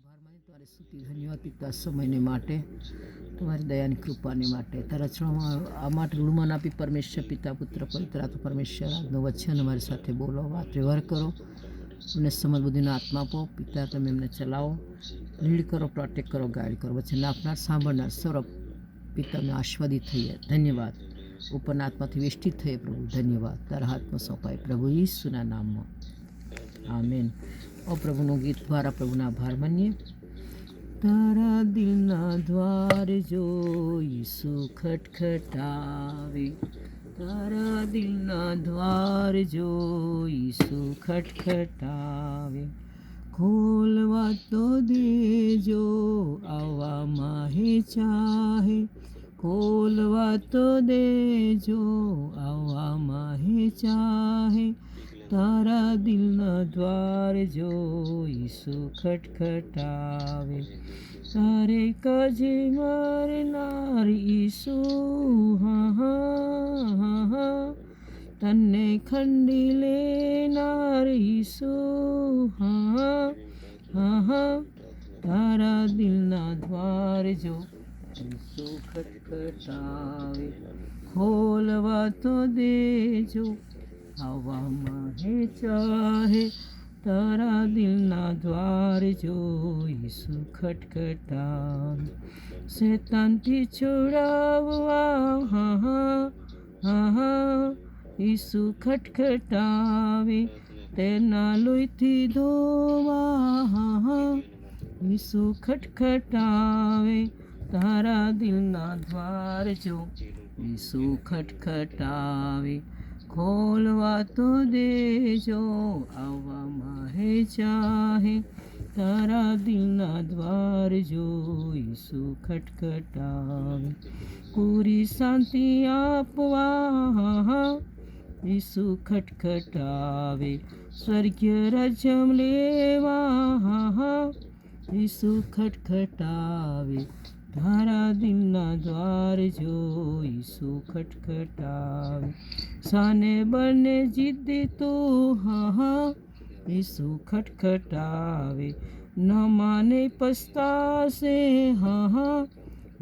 આભાર માની તમારે સ્તુતિ, ધન્યવાદ પિતા સમયને માટે, તમારી દયાની કૃપાને માટે. તારા ચરણોમાં આ માટે રૂમન આપી પરમેશ્વર, પિતા, પુત્ર, પવિત્ર આત્મા, પરમેશ્વર, આજનું વચન અમારી સાથે બોલો વાત, વ્યવહાર કરો અમને સમજ બુદ્ધિનો આત્મા આપો. પિતા, તમે એમને ચલાવો, લીડ કરો, પ્રોટેક્ટ કરો, ગાઈડ કરો. વચન આપનાર, સાંભળનાર સૌરભ પિતાને આસ્વાદિત થઈએ. ધન્યવાદ. ઉપરના આત્માથી વેષ્ટિત થઈએ પ્રભુ. ધન્યવાદ. તારા હાથમાં સોંપાય પ્રભુ ઈસુના નામમાં. આમેન. ઓ ગીત દ્વારા પ્રભુના આભાર માનીએ. તારા દિલના દ્વાર જો ઈસુ ખટખટાવે તારા દિલના દ્વાર જો ઈસુ ખટખટાવે ખોલવા તો દેજો, આવવા માહે ચાહે. ખોલવા તો દેજો, આવવા માહે ચાહે. તારા દિલના દ્વાર જો ઈસુ ખટખટાવે. તારે કાજે મારનાર ઈસુ, હા હા હા હા. તને ખંડી લેનાર ઈસુ, હા હા હા તારા દિલના દ્વાર જો ઈસુ ખટખટાવે. ખોલવા તો દેજો હવામાં હે ચાહે તારા દિલના દ્વાર જો ઈસુ ખટખટાવે શેતાનથી છોડાવવા, હા હા હા હા ઈસુ ખટખટાવે તેના લોહીથી ધોવા, હા હા ઈસુ ખટખટાવે તારા દિલના દ્વાર જો ઈસુ ખટખટાવે ખોલવા તો દેજો આવવામાં હે ચાહે તારા દિલના દ્વાર જો ઈસુ ખટખટાવે પૂરી શાંતિ આપવા હા હા ઈસુ ખટખટાવે સ્વર્ગીય રાજ્યમ લેવા હા હા ઈસુ ખટખટાવે તારા દિલના દ્વાર જોઈ ઈસુ ખટખટાવે. સાને બને જીદે તો, હા હા ઈસુ ખટખટાવે. ન માને પસ્તાશે, હા હા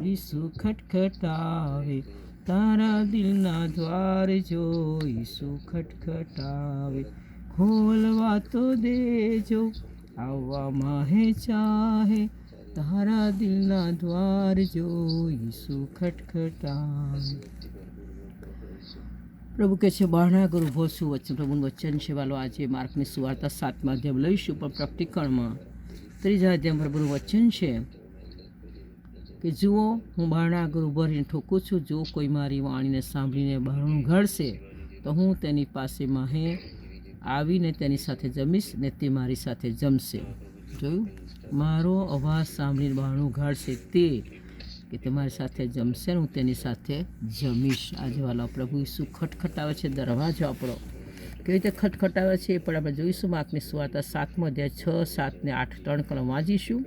ઈસુ ખટખટાવે. તારા દિલના દ્વાર જો ઈસુ ખટખટાવે. ખોલવા તો દેજો, આવવામાં માહે ચાહે. તારા દિલના દ્વાર જો ઈસુ ખટખટાવે પ્રભુ કહે છે બહારના ગુરુ ભોસું વચન પ્રભુનું વચન છે, વાલો, આજે માર્કની સુવાર્તા સાતમા અધ્યાય લઈશું, પણ પ્રેક્ટિકલમાં ત્રીજા અધ્યાય પ્રભુનું વચન છે કે, જુઓ, હું બારણા ગુરુ ભરીને ઠોકું છું, જો કોઈ મારી વાણીને સાંભળીને બહારણું ઘડશે, તો હું તેની પાસે માહે આવીને તેની સાથે જમીશ ને તે મારી સાથે જમશે. જોયું મારો અવાજ સાંભળીને બહારનું ઘાડશે તે કે તમારી સાથે જમશે ને હું તેની સાથે જમીશ. આજે વાલા પ્રભુ ઈસુ ખટખટાવે છે, દરવાજો આપણો. કેવી રીતે ખટખટાવે છે એ પણ આપણે જોઈશું. માર્કની સુવાર્તા સાતમો અધ્યાય છ, સાત ને આઠ ત્રણ કલમ વાંચીશું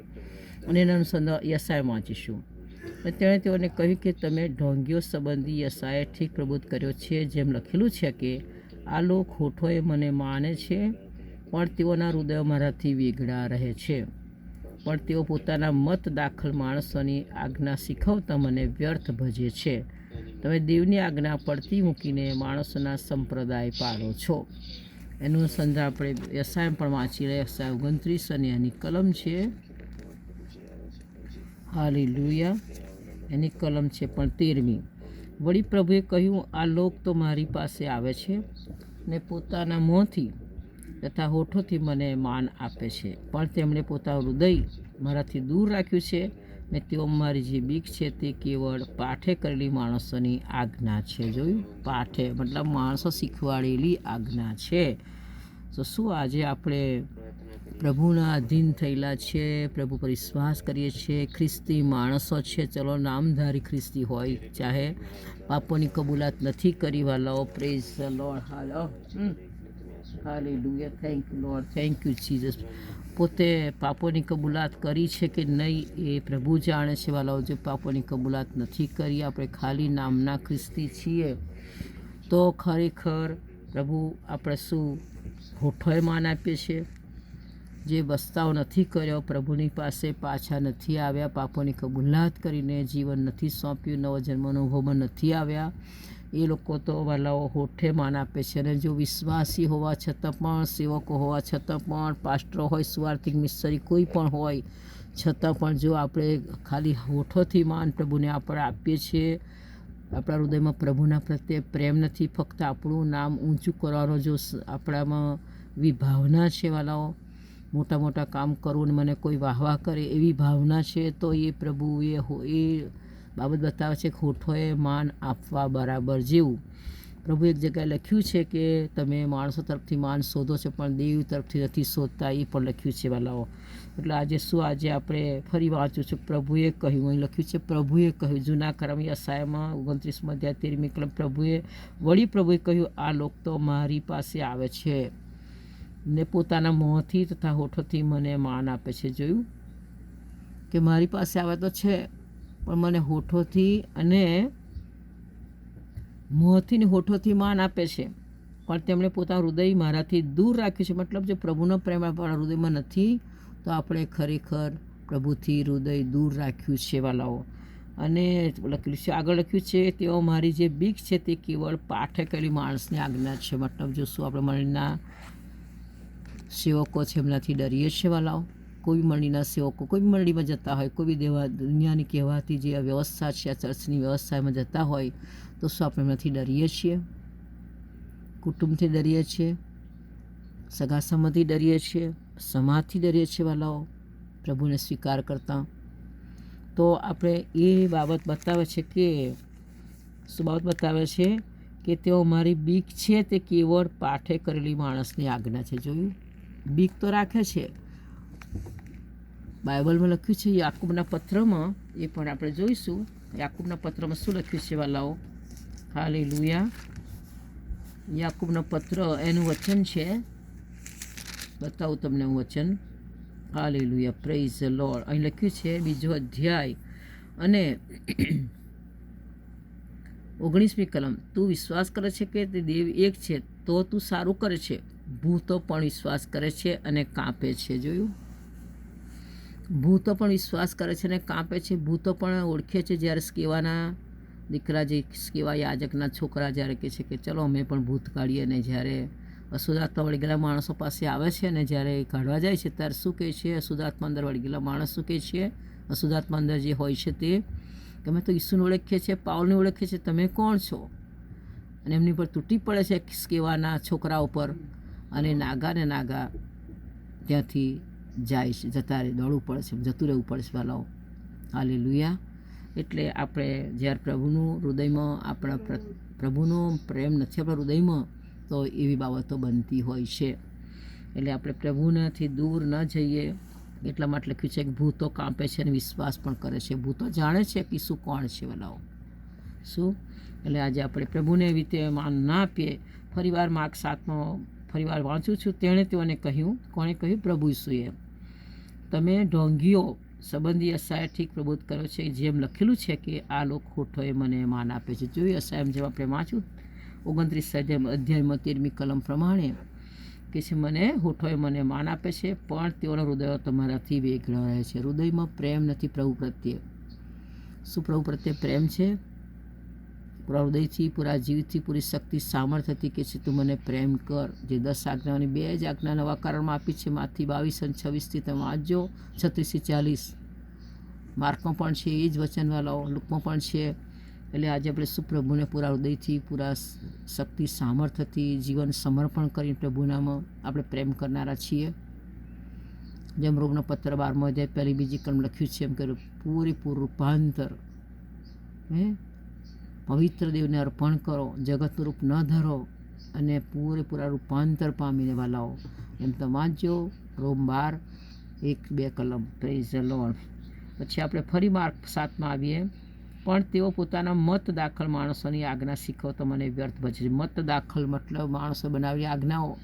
અને એના અનુસંધાન યસાય વાંચીશું. અને તેણે તેઓને કહ્યું કે તમે ઢોંગીઓ સંબંધી યસાએ ઠીક પ્રબોધ કર્યો છે, જેમ લખેલું છે કે આ લોક હોઠોએ મને માને છે પણ તેઓના હૃદયો મારાથી વેગળા રહે છે. પણ તેઓ પોતાના મત દાખલ માણસોની આજ્ઞા શીખવતા મને વ્યર્થ ભજે છે. તમે દેવની આજ્ઞા પડતી મૂકીને માણસોના સંપ્રદાય પાડો છો. એનું સંદર્ભ આપણે યસાય પણ વાંચી રહ્યા યસાય ઓગણત્રીસ અને એની કલમ છે. હાલી લુયા એની કલમ છે પણ તેરમી. વળી પ્રભુએ કહ્યું, આ લોક તો મારી પાસે આવે છે ને પોતાના મોંથી તથા હોઠોથી મને માન આપે છે. પણ તેમણે પોતાનું હૃદય મારાથી દૂર રાખ્યું છે ને તેઓ મારી જે બીક છે તે કેવળ પાઠે કરેલી માણસોની આજ્ઞા છે. જોયું? પાઠે મતલબ માણસો શીખવાડેલી આજ્ઞા છે. તો શું આજે આપણે પ્રભુના અધીન થયેલા છે, પ્રભુ પર વિશ્વાસ કરીએ છીએ? ખ્રિસ્તી માણસો છે. ચલો નામધારી ખ્રિસ્તી હોય, ચાહે પાપોની કબૂલાત નથી કરી. વાલાઓ, praise Lord hello. Hallelujah thank you Lord thank you Jesus પોતે પાપોની કબૂલાત કરી છે કે નહીં એ પ્રભુ જાણે છે વાલાઓ, જે પાપોની કબૂલાત નથી કરી, આપણે ખાલી નામના ખ્રિસ્તી છીએ, તો ખરેખર પ્રભુ આપણે શું હોઠોએ માન આપીએ છીએ? જે બસ્તાવ નથી કર્યો, પ્રભુની પાસે પાછા નથી આવ્યા, પાપોની કબૂલાત કરીને જીવન નથી સોંપ્યું, નવો જન્મનો અનુભવમાં નથી આવ્યા એ લોકો તો વાલાઓ હોઠે માન આપે છે અને જો વિશ્વાસી હોવા છતાં પણ, સેવકો હોવા છતાં પણ, પાસ્ટર હોય, સ્વાર્થિક મિસ્ત્રી કોઈ પણ હોય, છતાં પણ જો આપણે ખાલી હોઠોથી માન પ્રભુને આપણે આપીએ છીએ, આપણા હૃદયમાં પ્રભુના પ્રત્યે પ્રેમ નથી, ફક્ત આપણું નામ ઊંચું કરવાનો જો આપણામાં વિભાવના છે વાલાઓ મોટા મોટા કામ કરું ને મને કોઈ વાહવા કરે એવી ભાવના છે, તો એ પ્રભુ એ એ બાબત બતાવે છે કે હોઠોએ માન આપવા બરાબર જેવું. પ્રભુ એક જગ્યાએ લખ્યું છે કે તમે માણસો તરફથી માન શોધો છો, પણ દેવ તરફથી નથી શોધતા, એ પણ લખ્યું છે વાલાઓ. એટલે આજે શું આજે આપણે ફરી વાંચું છું? પ્રભુએ કહ્યું, અહીં લખ્યું છે, પ્રભુએ કહ્યું, જૂના કરમી અસાયમાં ઓગણત્રીસમાં અધ્યાય તેરમી કલમ, પ્રભુએ, વળી પ્રભુએ કહ્યું, આ લોક તો મારી પાસે આવે છે ને પોતાના મોંથી તથા હોઠોથી મને માન આપે છે. જોયું? કે મારી પાસે આવે તો છે. પણ મને હોઠોથી અને મોંથી ને હોઠોથી માન આપે છે. પણ તેમણે પોતાનું હૃદય મારાથી દૂર રાખ્યું છે. મતલબ જે પ્રભુનો પ્રેમ આપણા હૃદયમાં નથી, તો આપણે ખરેખર પ્રભુથી હૃદય દૂર રાખ્યું છે વાલાઓ. અને લખ્યું છે, આગળ લખ્યું છે, તેઓ મારી જે બીક છે તે કેવળ પાઠે કરેલી માણસની આજ્ઞા છે. મતલબ જો શું આપણે મળીના સેવકો છે એમનાથી ડરીએ છીએ વાલાઓ? કોઈ મંડળીના સેવકો, કોઈ મંડળીમાં જતા હોય, કોઈ દેવા, દુનિયાની કહેવાતી જે વ્યવસ્થા છે, આ ચર્ચની વ્યવસ્થામાં જતા હોય, તો શું આપણે એમનાથી ડરીએ છીએ? કુટુંબથી ડરીએ છીએ? સગા સંબંધી ડરીએ છીએ? સમાજથી ડરીએ છીએ વાલાઓ? પ્રભુને સ્વીકાર કરતા? તો આપણે એ બાબત બતાવે છે કે, શું બાબત બતાવે છે કે તેઓ મારી બીક છે તે કેવળ પાઠે કરેલી માણસની આજ્ઞા છે. જોયું? બીક તો રાખે છે. બાઇબલમાં લખ્યું છે યાકૂબના પત્રમાં, એ પણ આપણે જોઈશું. યાકૂબના પત્રમાં શું લખ્યું છે, વાલાઓ? હાલે લુયા યાકુબનો પત્ર, એનું વચન છે. બતાવું તમને હું વચન. હાલે લુયા પ્રેઝ લોર્ડ. અહીં લખ્યું છે, બીજો અધ્યાય. અને ઓગણીસમી કલમ, તું વિશ્વાસ કરે છે કે તે દેવ એક છે, તો તું સારું કરે છે. ભૂતો પણ વિશ્વાસ કરે છે અને કાંપે છે. જોયું? ભૂતો પણ વિશ્વાસ કરે છે અને કાંપે છે. ભૂતો પણ ઓળખે છે જ્યારે સ્કેવાના દીકરા જે સ્કેવા યાજકના છોકરા જ્યારે કહે છે કે ચલો, અમે પણ ભૂત કાઢીએ. ને જ્યારે અશુદ્ધાત્મા વળી ગયેલા માણસો પાસે આવે છે અને જ્યારે એ કાઢવા જાય છે, ત્યારે શું કહે છે? અશુદ્ધાત્મા અંદર વળી ગયેલા માણસ શું કહે છે? અશુદ્ધાત્મા અંદર જે હોય છે તે કે અમે તો ઈસુને ઓળખીએ છીએ, પાઉલને ઓળખીએ છીએ. તમે કોણ છો? અને એમની પર તૂટી પડે છે સ્કેવાના છોકરા ઉપર. અને નાગા ને નાગા ત્યાંથી જાય છે, જતા દોડવું પડશે જતું રહેવું પડશે વાલાઓ. હાલે લુયા એટલે આપણે જ્યારે પ્રભુનું હૃદયમાં આપણા પ્રભુનો પ્રેમ નથી, આપણા હૃદયમાં, તો એવી બાબતો બનતી હોય છે. એટલે આપણે પ્રભુનાથી દૂર ન જઈએ, એટલા માટે લખ્યું છે કે ભૂતો કાંપે છે અને વિશ્વાસ પણ કરે છે. ભૂતો જાણે છે કે શું કોણ છે વલાઓ. શું? એટલે આજે આપણે પ્રભુને એવી રીતે માન ના આપીએ, ફરીવાર માર્ગ સાતમાં ફરીવાર વાંચું છું. તેણે તેઓને કહ્યું, કોણે કહ્યું? પ્રભુ ઈસુએ. તમે ઢોંગીઓ સંબંધી અસાય ઠીક પ્રબોધ કર્યો છે, જેમ લખેલું છે કે આ લોક ખોટોએ મને માન આપે છે. જોયું અસાયમ જેમ આપણે વાંચ્યું, ઓગણત્રીસ અધ્યાય અધ્યાયમાં તેરમી કલમ પ્રમાણે કે છે, મને હોઠોએ મને માન આપે છે, પણ તેઓના હૃદયો તમારાથી વેગળા રહે છે. હૃદયમાં પ્રેમ નથી પ્રભુ પ્રત્યે. શું પ્રભુ પ્રત્યે પ્રેમ છે? પૂરા હૃદયથી, પૂરા જીવથી, પૂરી શક્તિ સામર્થ્યથી કે છે તું મને પ્રેમ કર. જે દસ આજ્ઞાઓની બે જ આજ્ઞા નવા કારણમાં આપી છે, માથી બાવીસ અને છવ્વીસથી તમે વાંચજો. છત્રીસથી ચાલીસ. માર્કમાં પણ છે, એ જ વચનવાલાઓ લુકમાં પણ છે. એટલે આજે આપણે સુપ્રભુને પ્રભુને પૂરા હૃદયથી, પૂરા શક્તિ, સામર્થ્યથી, જીવન સમર્પણ કરીને પ્રભુનામાં આપણે પ્રેમ કરનારા છીએ. જેમ રોગનો પત્ર બારમો અધ્યાય પહેલી બીજી કલમ લખ્યું છે, એમ કે પૂરેપૂરું રૂપાંતર. હે? પવિત્ર દેવને અર્પણ કરો જગતનું રૂપ ન ધરો અને પૂરેપૂરા રૂપાંતર પામીને વાલાઓ એમ તો વાંચજો રોમ બાર, એક, બે કલમ. પ્રેઝ લોન પછી આપણે ફરી માર્ક સાતમાં આવીએ. પણ તેઓ પોતાના મત દાખલ માણસોની આજ્ઞા શીખવતો મને વ્યર્થ ભજે મત દાખલ મતલબ માણસો બનાવેલી આજ્ઞાઓ.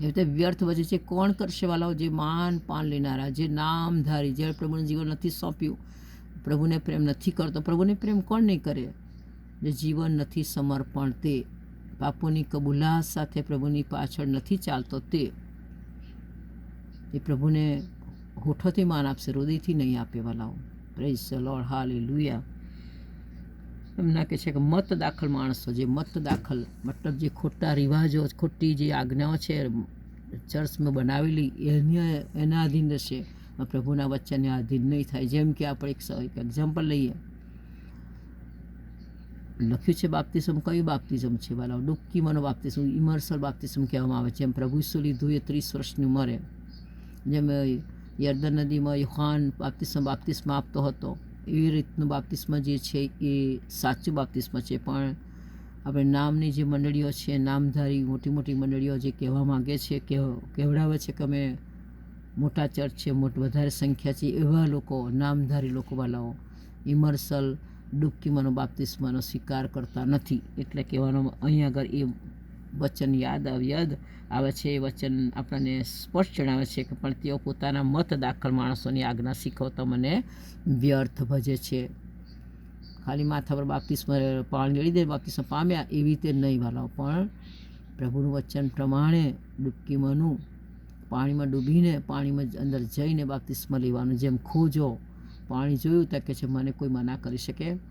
એ રીતે વ્યર્થ ભજે છે. કોણ કરશે વાલાઓ? જે માન પાન લેનારા, જે નામધારી, જે પ્રભુનું જીવન નથી સોંપ્યું. પ્રભુને પ્રેમ નથી કરતો. પ્રભુને પ્રેમ કોણ નહીં કરે? જે જીવન નથી સમર્પણ તે. પાપોની કબૂલાત સાથે પ્રભુની પાછળ નથી ચાલતો તે. એ પ્રભુને હોઠોથી માન આપશે, હૃદયથી નહીં આપે વાલાઓ. પ્રેઝ લોર્ડ હાલ લુયા એમના કહે છે કે મત દાખલ માણસો, જે મત દાખલ, મતલબ જે ખોટા રિવાજો, ખોટી જે આજ્ઞાઓ છે, ચર્ચમાં બનાવેલી, એની એના રહેશે. આ પ્રભુના વચનને આધીન નહીં થાય. જેમ કે આપણે એક એક એક્ઝામ્પલ લઈએ. લખ્યું છે બાપ્તિસમ કયું બાપ્તિસમ છે? વાલા મનો બાપ્તિસમ ઇમર્સલ બાપ્તિસમ કહેવામાં આવે છે. એમ પ્રભુ ઈસુ લીધું એ ત્રીસ વર્ષની ઉંમરે. જેમ યર્દન નદીમાં યુહાન બાપ્તિસમ બાપ્તિસમાં આપતો હતો. એવી રીતનું બાપ્તિસ્મ જે છે એ સાચું બાપ્તિસ્મ છે. પણ આપણે નામની જે મંડળીઓ છે, નામધારી મોટી મોટી મંડળીઓ જે કહેવા માગે છે કે કહેવડાવે છે કે અમે મોટા ચર્ચ છે, મોટ વધારે સંખ્યા છે, એવા લોકો, નામધારી લોકોવાલાઓ ઇમર્સલ ડૂબકીમાંનો બાપ્તિસ્માનો સ્વીકાર કરતા નથી. એટલે કહેવાનો અહીંયા આગળ એ વચન યાદ યાદ આવે છે, એ વચન આપણને સ્પષ્ટ જણાવે છે કે પણ તેઓ પોતાના મત દાખલ માણસોની આજ્ઞા શીખવતા મને વ્યર્થ ભજે છે. ખાલી માથા પર બાપ્તિસ્મ, પાણી રેડી દે, બાપ્તિસ્મા પામ્યા એવી રીતે નહીં વાલાઓ. પણ પ્રભુનું વચન પ્રમાણે ડૂબકીમાંનું પાણીમાં ડૂબીને, પાણીમાં અંદર જઈને બાપ્તિસ્મા લેવાનું, જેમ ખોજો, પાણી જોયું તો કે છે, મને કોઈ મના કરી શકે.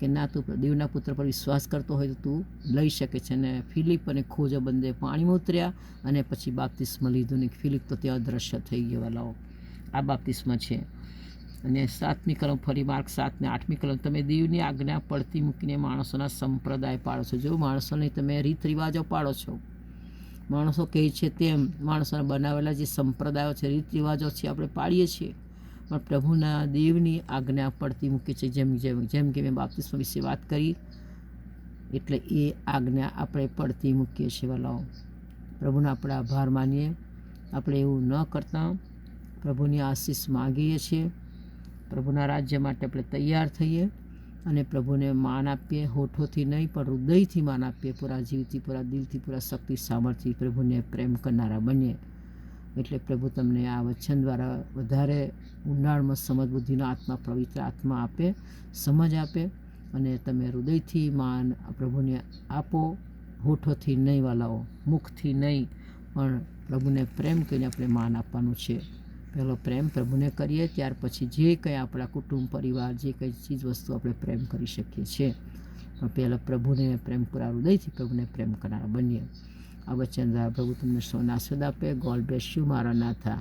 કે, ના, તું દેવના પુત્ર પર વિશ્વાસ કરતો હોય તો તું લઈ શકે છે. અને ફિલિપ અને ખોજો બંને પાણીમાં ઉતર્યા અને પછી બાપ્તિસ્મા લીધું ને ફિલિપ તો ત્યાં અદ્રશ્ય થઈ ગયો લાવો આ બાપ્તિસ્મા છે. અને સાતમી કલમ ફરી માર્ક સાત ને આઠમી કલમ, તમે દેવની આજ્ઞા પડતી મૂકીને માણસોના સંપ્રદાય પાડો છો. જો માણસોને તમે રીત રિવાજો પાડો છો માણસો કહે છે તેમ માણસોના બનાવેલા જે સંપ્રદાયો છે રીત રિવાજો છે, આપણે પાડીએ છીએ. પણ પ્રભુના દેવની આજ્ઞા પડતી મૂકે છે, જેમ જેમ જેમ કે મેં બાપ્તિસ્મ વિશે વાત કરી, એટલે એ આજ્ઞા આપણે પડતી મૂકીએ છીએ વાલાઓ પ્રભુનો આપણે આભાર માનીએ. આપણે એવું ન કરતા. પ્રભુની આશીષ માગીએ છીએ. પ્રભુના રાજ્ય માટે આપણે તૈયાર થઈએ. અને પ્રભુને માન આપીએ, હોઠોથી નહીં, પણ હૃદયથી માન આપીએ. પૂરા જીવથી, પૂરા દિલથી, પૂરા શક્તિ સામર્થ્ય પ્રભુને પ્રેમ કરનારા બનીએ. એટલે પ્રભુ તમને આ વચન દ્વારા વધારે ઊંડાણમાં સમજ બુદ્ધિનો આત્મા, પવિત્ર આત્મા આપે, સમજ આપે અને તમે હૃદયથી માન પ્રભુને આપો, હોઠોથી નહીં વાલાઓ, મુખથી નહીં, પણ પ્રભુને પ્રેમ કરીને આપણે માન આપવાનું છે. પહેલો પ્રેમ પ્રભુને કરીએ, ત્યાર પછી જે કંઈ આપણા કુટુંબ, પરિવાર, જે કંઈ ચીજ, વસ્તુ આપણે પ્રેમ કરી શકીએ છીએ. પણ પહેલાં પ્રભુને પ્રેમ પૂરા હૃદયથી પ્રભુને પ્રેમ કરનારા બનીએ આ વચન દ્વારા પ્રભુ તમને સોના સદ આપે. ગોલ બ્લેસ યુ મારા નાથા.